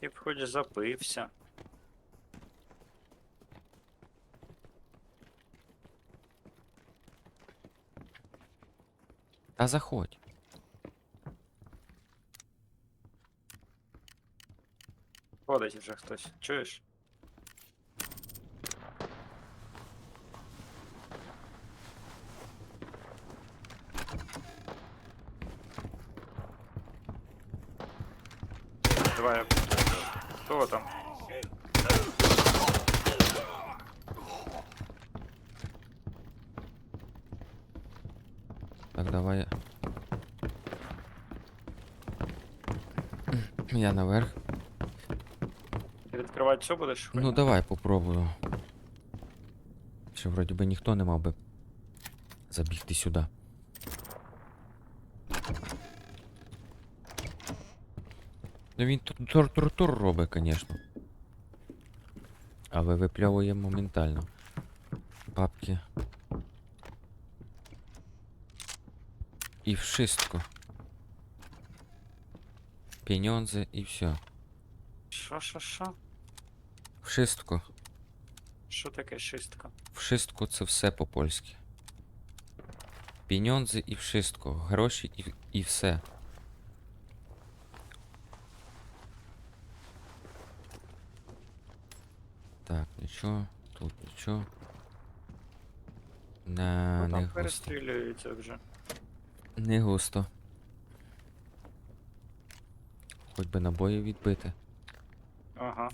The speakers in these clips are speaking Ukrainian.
Ти б хоч запився. Та заходь. Ходить вже хтось. Чуєш? Я наверх. Ти відкривати все будеш? Ну давай попробую. Ще вроді би ніхто не мав би забігти сюди. Ну він тут тур-тур-тур робить, звісно. Але випльовує моментально. Бабки. І вшистку. Пеньонзи і все. Що, що, що? Вшистку. Що таке шистка? Вшистку це все по-польськи. Піньонзи і вшистку. Гроші і, і все. Так, нічого, тут нічого. На, Ну, не там густо. перестрілюються вже. Не густо. Хоч би набої відбити. Ага.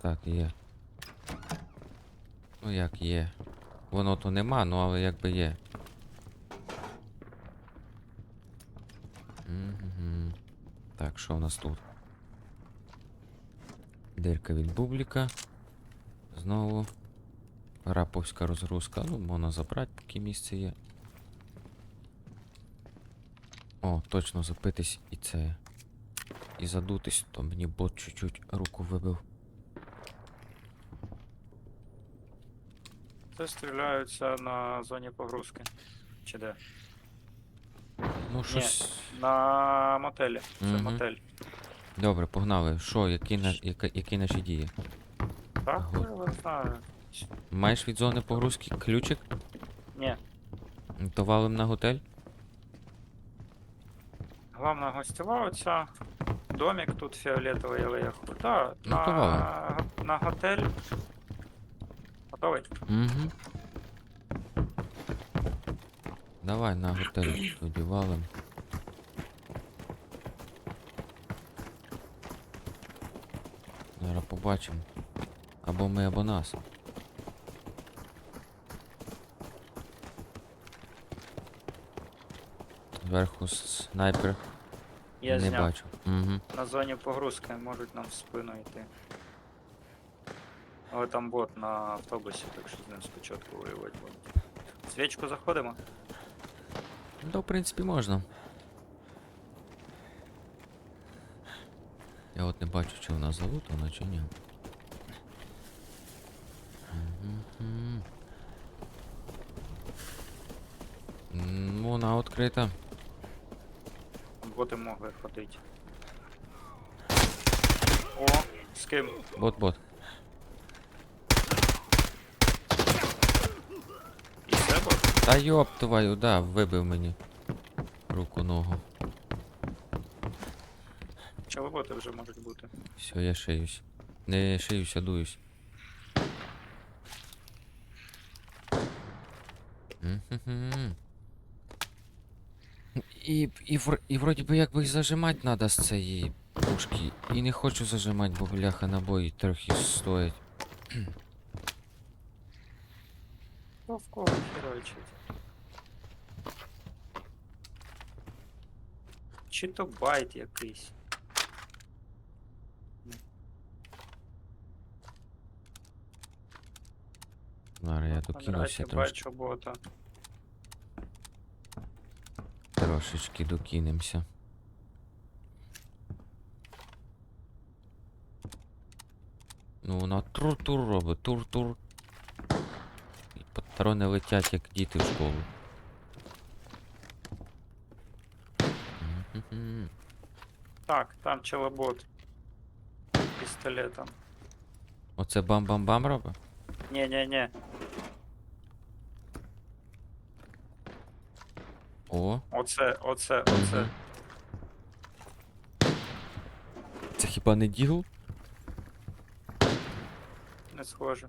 Так, є. Ну як є. Воно то нема, ну але якби є. Мгм. Так, що в нас тут? Дирка від бубліка. Знову. Раповська розгрузка. Ну, можна забрати, поки місце є. О, точно запитись і це. І задутись, то мені бот чуть-чуть руку вибив. Це стріляються на зоні погрузки. Чи де? Ну, щось. На мотелі. Це Мгм. мотель. Добре, погнали. Що, які, на... яка... які наші дії? Так, Ага. я не знаю. Маєш від зони погрузки ключик? Ні. То валим на готель? Главна гостєва оця. Домик тут фіолетовий, але я ху- Да, Ну, на... то на готель. Готовий? Угу. Давай на готель тоді валим. Зараз побачимо. Або ми, або нас. Зверху снайпер Я не зняв. бачу. Угу. На зоні погрузки можуть нам в спину йти. Але там бот на автобусі, так що з ним спочатку воювати будемо. Свічку заходимо? Ну, в принципі, можна. Я от не бачу, чи вона залутана, чи ні. Вона відкрита. Боти могли ходити. О, з ким? Бот-бот. І це бот? Та йоп твою, да, вибив мені руку ногу. Чи боти вже можуть бути? Все, я шиюсь. Не шиюсь, а дуюсь. Мгм. І, і, і вроді би якби їх зажимати треба з цієї пушки. І не хочу зажимати, бо бляха набої трохи стоять. Хто в кого херачить? Чи то байт якийсь. Зараз я докинувся трошки. бачу бота. Трошечки докинемося. Ну, вона тур-тур робить, тур-тур. І патрони летять, як діти в школу. Так, там челобот. Пістолетом. Оце бам-бам-бам робить? Ні-ні-ні. О, Оце, оце, оце. Це хіба не дігл? Не схоже.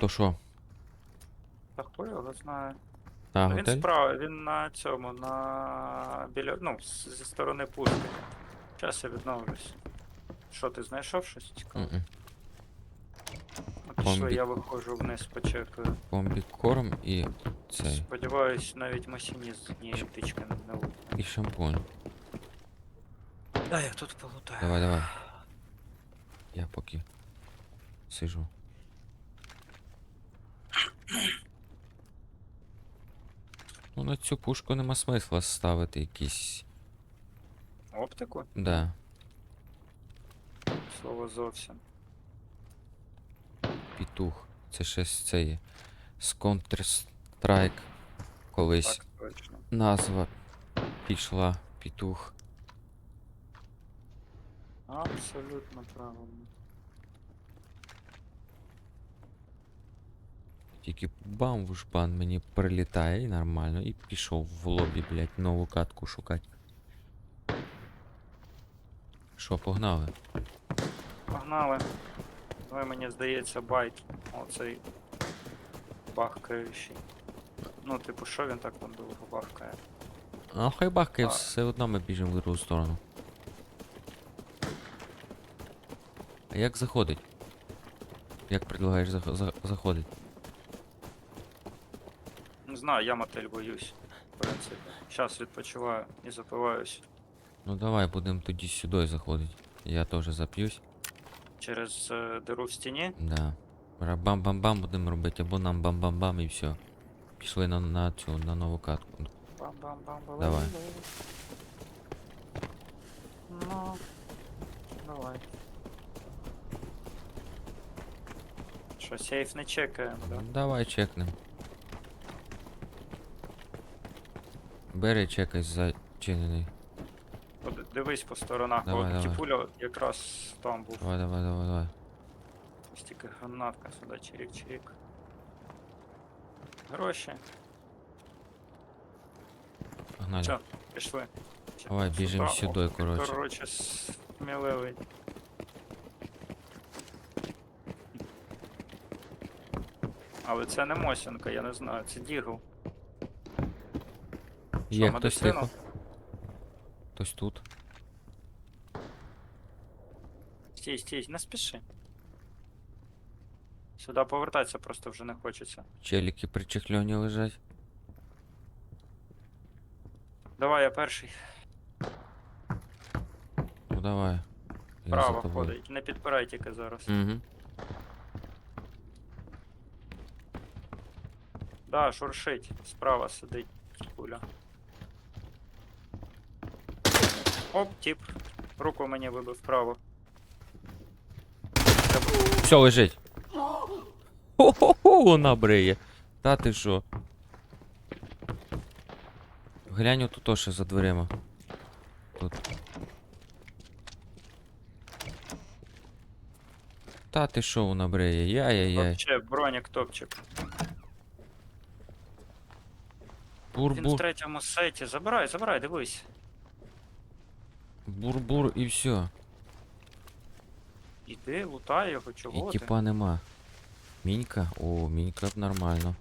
То що? Та хуй його знає. А, він готель? справа, він на цьому, на біля. Ну, з- зі сторони пушки. Зараз я відновлюсь. Що, ти знайшов щось цікаве? Мгм. Пішли, Комбі. я виходжу вниз, почекаю. Комбікорм і цей. Сподіваюсь, навіть масініст ні птичка не лутне. І шампунь. Да, я тут полутаю. Давай, давай. Я поки сижу. Ну на цю пушку нема смисла ставити якісь. Оптику? Да. Слово зовсім. Пітух. Це щось це є. З Counter-Strike колись Так, точно. назва пішла пітух. Абсолютно правильно. Тільки бам в жбан мені прилітає і нормально. І пішов в лобі, блядь, нову катку шукати. Що, погнали? Погнали. Ви мені здається байт. Оцей бахкаючий. Ну, типу, що він так там довго бахкає? А хай бахкає, все одно ми біжимо в другу сторону. А як заходить? Як предлагаєш зах- за- заходить? Не знаю, я мотель боюсь. В принципі. Щас відпочиваю і запиваюсь. Ну давай будемо тоді сюди заходити. Я теж зап'юсь. Через е, диру в стіні. Да. Бам-бам-бам будемо робити, або нам бам-бам-бам і все. Пішли на, на цю, на нову катку. Бам-бам-бам. Давай. Ну. Давай. Що, сейф не чекаємо, да? Ну, Давай чекнем. Бери чекай зачинений. Дивись по сторонах. Давай, От давай. тіпуля якраз там був. Давай, давай, давай, давай. Ось тільки гранатка сюди, чирік-чирік. Гроші. Погнали. Все, пішли. Давай, біжимо сюди. Ох, коротше. Коротше, сміливий. Але це не Мосінка, я не знаю, це Дігл. Є Що, хтось медицину? тихо. Хтось тут. Стій, стій, не спіши. Сюди повертатися просто вже не хочеться. Челіки при чехльоні лежать. Давай, я перший. Ну давай. Я за Право тобою. ходить. Не підпирай тільки зараз. Угу. Да, шуршить. Справа сидить куля. Оп, тип. Руку мені вибив вправо. Все, лежить. Хо-хо-хо, вона бриє. Та ти що? Глянь отут то ще за дверима. Тут. Та ти що вона бриє? Яй-яй-яй. Вообще, бронік топчик. Він в Бур-бур. третьому сеті. Забирай, забирай, дивись. Бур-бур і все. Іди, лутай його, чого І ти? тіпа нема. Мінька? О, мінька б нормально.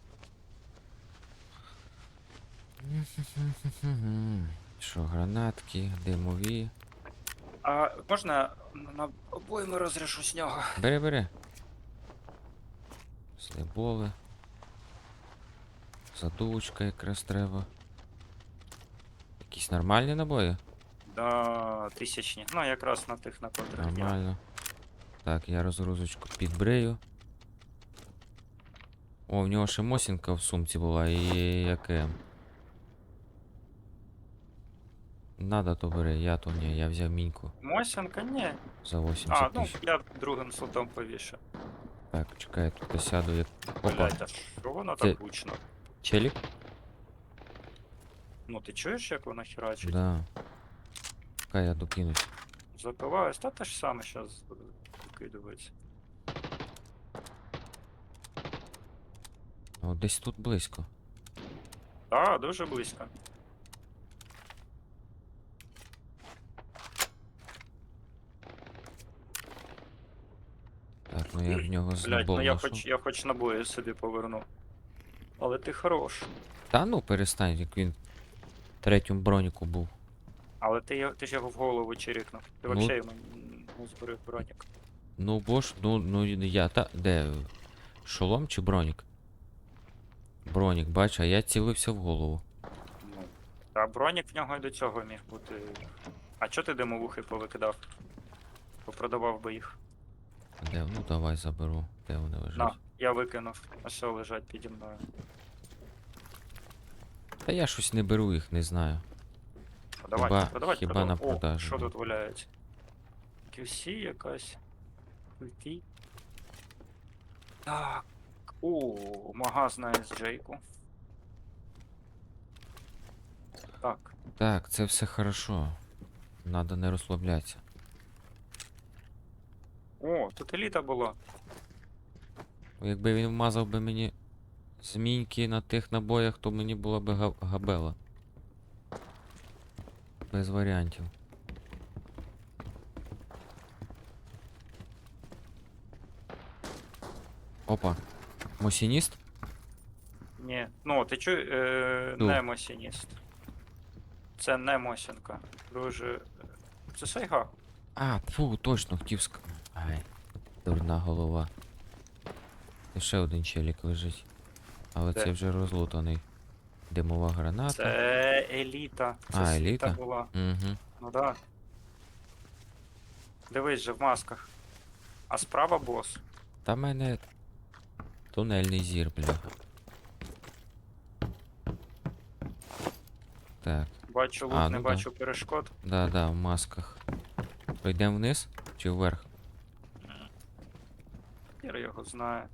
Що, гранатки, димові. А можна на обойми розрішу з нього? Бери, бери. Слебови. Задувочка якраз треба. Якісь нормальні набої? Да, тисячні. Ну, якраз на тих на котрих я. Нормально. Так, я розгрузочку підбрию. О, в нього ще Мосінка в сумці була і яке. Надо то бери, я то ні, я взяв міньку Мосінка, ні. за 80 А, ну тисяч. я другим слотом повішу. Так, чекай, я тут сяду як. Опа, Блять, а що воно Це- так гучно? челік? Ну ти чуєш, як вона херачить? Да. Хай я докинусь. Запиваюсь, та те ж саме зараз викидується. О, десь тут близько. Так, дуже близько. Так, ну я в нього Блять, ну я хоч, я хоч набої собі поверну. Але ти хорош. Та ну перестань, як він в третьому броніку був. Але ти, ти ж його в голову чирикнув. Ти Ну. взагалі йому не зберіг бронік. Ну бо ж, ну, ну я та. Де? Шолом чи бронік? Бронік, бач, а я цілився в голову. Та бронік в нього і до цього міг бути. А чо ти димовухи повикидав? Попродавав би їх. Де? Ну давай заберу. Де вони лежать? На, я викинув. А що лежать піді мною. Та я щось не беру їх, не знаю. Продавати, Хіба- продавати, хіба продавати. на продажу, О, що тут валяється? QC якась. QT. Так. О, магазна з Джейку. Так. Так, це все хорошо. Надо не розслаблятися. О, тут еліта була. Якби він вмазав би мені зміньки на тих набоях, то мені була би габела. Без варіантів. Опа. Мосініст? Ні. Ну, ти чуй, е, не мосініст. Це не мосінка. Дуже. Це сайга. А, фу, точно, хотів ск... Ай, дурна голова. І ще один челік лежить. Але Де? це вже розлутаний. Димова граната. Це еліта. Це А, еліта? була. Угу. Ну да. Дивись же в масках. А справа бос. Та мене тунельний зір, бляха. Так, Бачу лут, А, не ну да. бачу перешкод. да-да, в масках. Пойдемо вниз чи вверх? Хір його знає.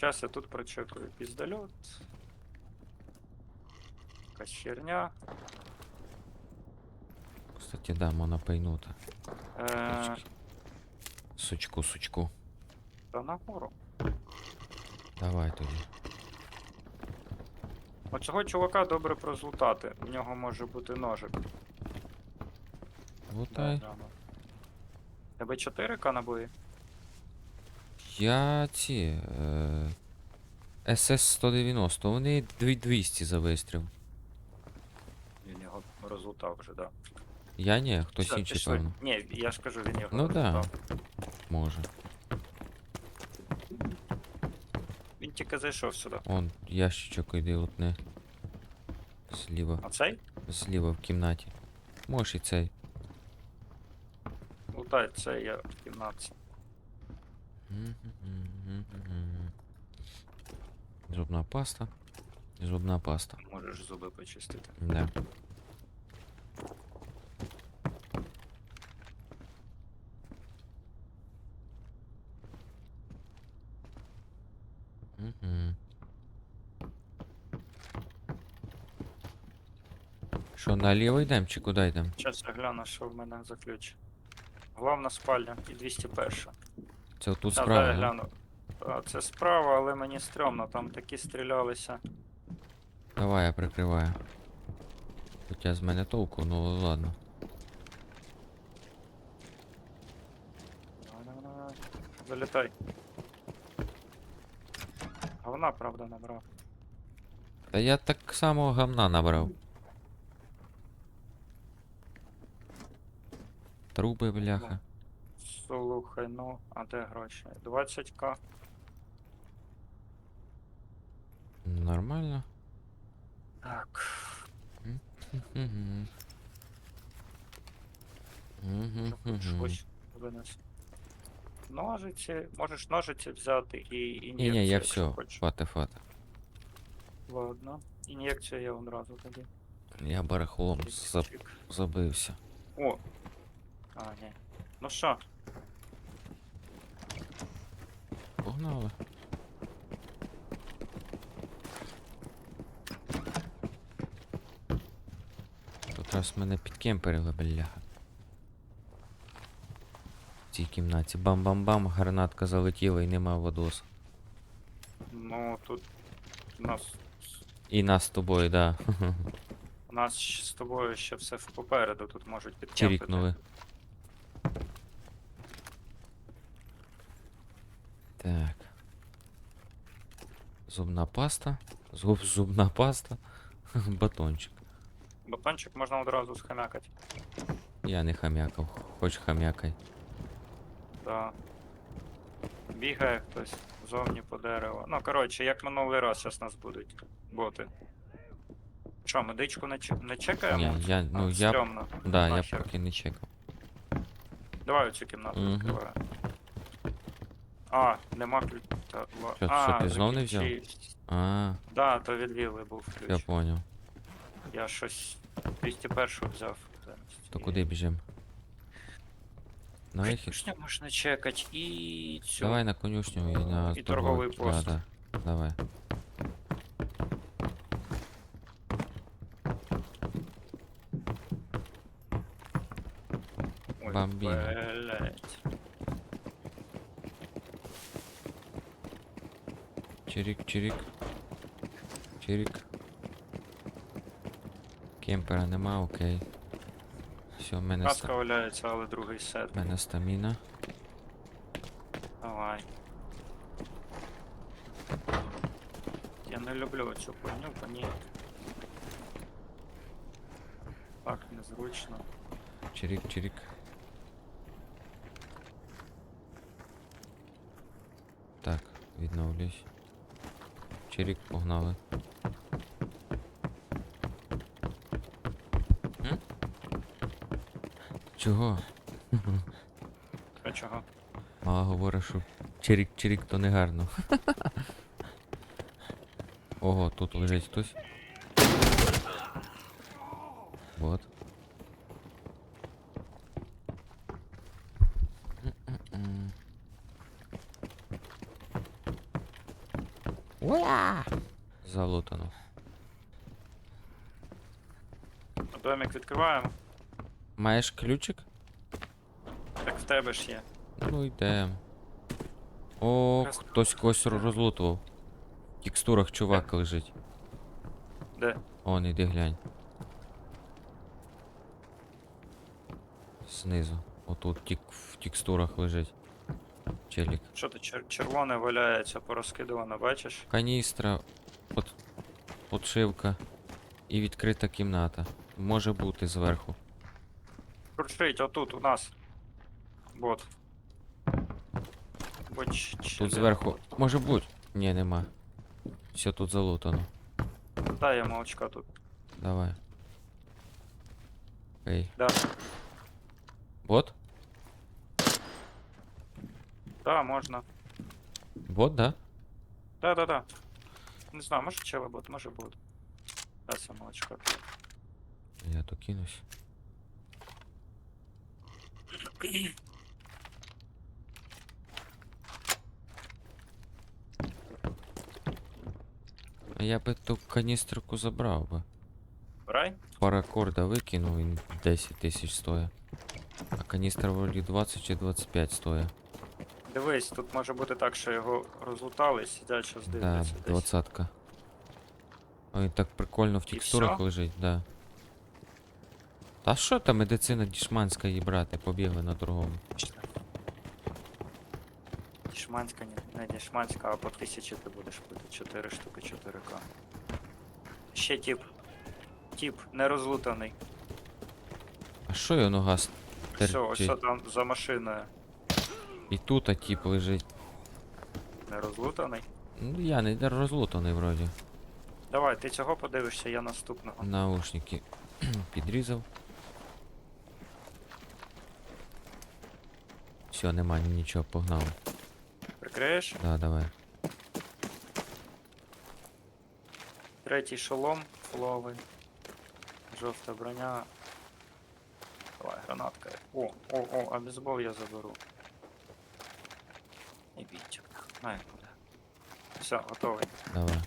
Зараз я тут прочекаю піздольот. Якась херня. Кстати, да, можна пейнути. Е, Сучку, сучку. та нагору. Давай тоді. У цього чувака добре прозлутати. У нього може бути ножик. Лутай. Да, да. Тебе 4К набої? Я ці. Е... СС-190, вони 2200 за вистріл. Він його розлутав вже, да. Я ні, хтось Все, інший, пішли. певно. Ні, я ж кажу, він його Ну да. розлутав. Може. Він тільки зайшов сюди. Он, ящичок іди лутне. Зліва. А цей? Зліва в кімнаті. Можеш і цей. Лутай, цей я в кімнаті. Зубна паста. Зубна паста. Можеш зуби почистити. Да. Мгм. Що, наліво йдемо чи куди йдемо? Зараз я гляну, що в мене за ключ. Главна спальня і 201. Це тут Та, справа. дай я да? гляну. А, це справа, але мені стрьомно, там такі стрілялися. Давай я прикриваю. Хоча з мене толку, ну ладно. Да-да-да. Залітай. Говна, правда, набрав. Та я так само гамна набрав. Труби, бляха. Слухай, ну, а де гроші? 20к. Нормально. Так. Мгм. Мгм, мгм. щось винес. Ножиці. Можеш ножиці взяти і ін'єкцію. Ні, ні, я якщо все. хочеш. Фата, фата. Ладно. Ін'єкцію я одразу тоді. Я барахлом заб... Чик-чик. забився. О. А, ні. Ну що, Погнали. Тут Раз мене підкемперили, бляха. В цій кімнаті. Бам-бам-бам, гранатка залетіла і нема водос. Ну тут нас І нас з тобою, да. у нас ще з тобою ще все попереду, тут можуть підкемпити. Чирікнули. Так. Зубна паста. Зуб, зубна паста. Батончик. Батончик можна одразу схамякати. Я не хам'якав, хоч хам'якай. Да. Бігає хтось зовні по дереву. Ну, коротше, як минулий раз зараз нас будуть боти. Що, медичку не, че- не чекаємо? Ні, я, ну а, я, стрьомно. да, я нахер. поки не чекав. Давай оцю кімнату Мгм. відкриваю. А, нема ключа. Що, а, що, ти знов не взяв? А, Да, то від Ліли був ключ. я поняв. Я щось 201 взяв. То куди біжим? На вихід? Конюшню можна чекати і цю. Давай на конюшню і на І торговий пост. Да, да. Давай. Ой, бомбіно. блядь. Чирик, чирик. Чирик. Кемпера нема, окей. Все, в мене, ста... валяється, але другий сет. в мене стаміна. Давай. Я не люблю цю хуйню, по ній. Так, незручно. Чирик, чирик. Так, відновлюсь. Чирик, погнали. М? Чого? А чого? Мала говорить, що чирік-чирік то не гарно. Ого, тут лежить хтось. Вот. Домик відкриваємо. Маєш ключик? Так в тебе ж є. Ну йдем. О, Раз- хтось когось розлутував. В текстурах чувак лежить. Де? Он, іди глянь. Знизу. Отут тік, в текстурах лежить. Челік. Що то чер- червоне валяється, порозкидувано, бачиш? Каністра, под, подшивка і відкрита кімната. Може бути зверху. Крушить, отут у нас. Бот. Бот ч- чи Тут зверху. Може бути. Ні, нема. Все тут залутано. Дай я молочка тут. Давай. Ей. Да. Бот? Да, можна. Бот, да? Да, да, да. Не знаю, може чела бот, може бот. Дай я молочка. Я то кинусь. А я би ту каністрку забрав би. Брай. Паракорда викинув, він 10 тисяч стоїть. А каністра вроді 20 чи 25 стоїть. Дивись, тут може бути так, що його розлутали, сидять, Да, дивляться десь. двадцатка. Він так прикольно в І текстурах всьо? лежить, да. Та що там медицина дішманська її брати, побігли на торгову. Дішманська, не, не дішманська, а по тисячі ти будеш пити. 4 штуки 4К. Ще тип. Тип, не розлутаний. А що його нога Все, ось стерчить? там за машиною. І тут а тип лежить. Не розлутаний. Ну я не розлутаний вроді. Давай, ти цього подивишся, я наступного. Наушники підрізав. Все, нема нічого, погнали. Прикриєш? Да, давай. Третій шолом, фуловий. Жовта броня. Давай, гранатка. О, о, о, а бейсбол я заберу. І біть. Най буде. Все, готовий. Давай.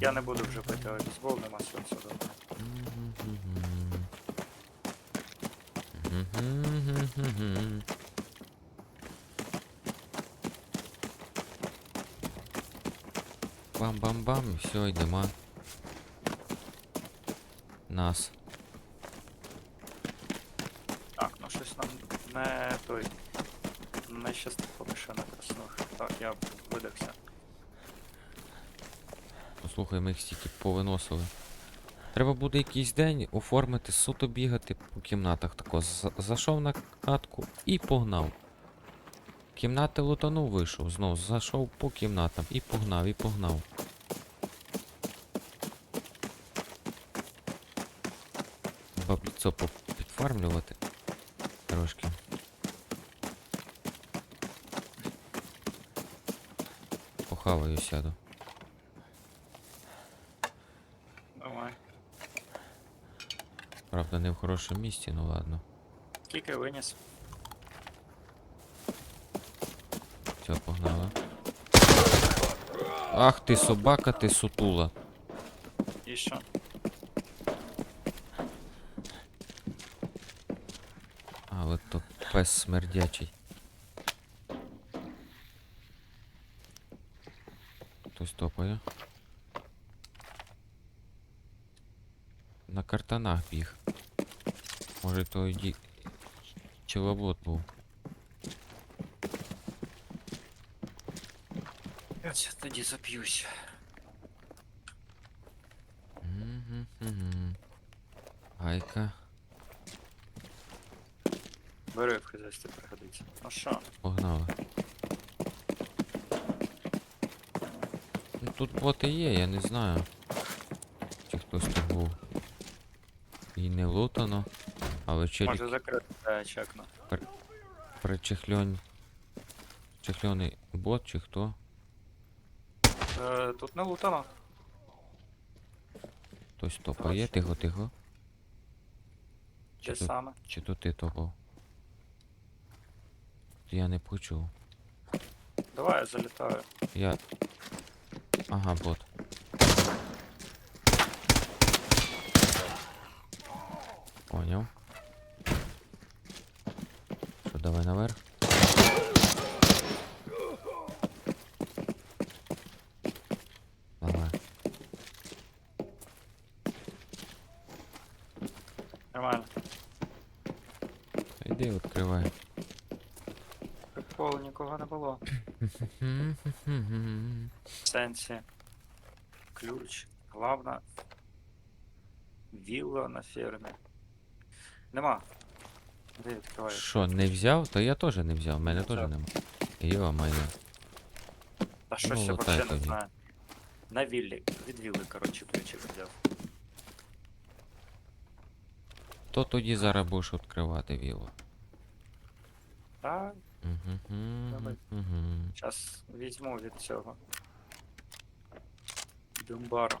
Я не буду вже пити, а бейсбол нема сенсу добре. Бам-бам-бам, і все, йдемо. Нас. Так, ну щось нам не той. Не щастить поки що на краснух. Так, я видався. Послухай, ми їх стільки повиносили. Треба буде якийсь день оформити, суто бігати кімнатах. Тако за- зайшов на катку і погнав. Кімнати лутанув, вийшов, знов зайшов по кімнатам і погнав, і погнав. Бабліцо підфармлювати трошки. Похаваю сяду. Давай. Правда, не в хорошому місці, ну ладно. Скільки виніс? Все, погнали. Ах ти собака, ти сутула. І що? Але то пес смердячий. Хтось топає. На картанах біг. Може то ді... Челобот був. Я тоді зап'юсь. Гайка. Бери в хазяйстві пригодиться. Ну що? Погнали. Ну тут боти є, я не знаю. Чи хтось тут був. І не лутано. Але челік Може закрити, я чекну. причехльонь. Чехльоний бот чи хто? Е, тут не лутано. Хтось топає, тихо, тихо. Чи Те то, саме. чи то ти топав? Я не почув. Давай я залітаю. Я. Ага, бот. Поняв. Давай наверх? Давай. Нормально. Іди відкривай. Приколу нікого не було. В сенсі. Ключ. Главна. Вілла на фермі. Нема. Де відкриваєш? Що, не взяв? То я теж не взяв, в мене Не теж взяв. нема. Йо-моє. Та щось я взагалі не тоді. знаю. На віллі. Від вілли, коротше, ключик взяв. То тоді зараз будеш відкривати віло. Так, Давай. Угу. зараз візьму від цього. Думбару.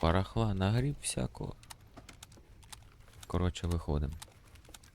Парахла нагріб всякого. Коротше, виходимо.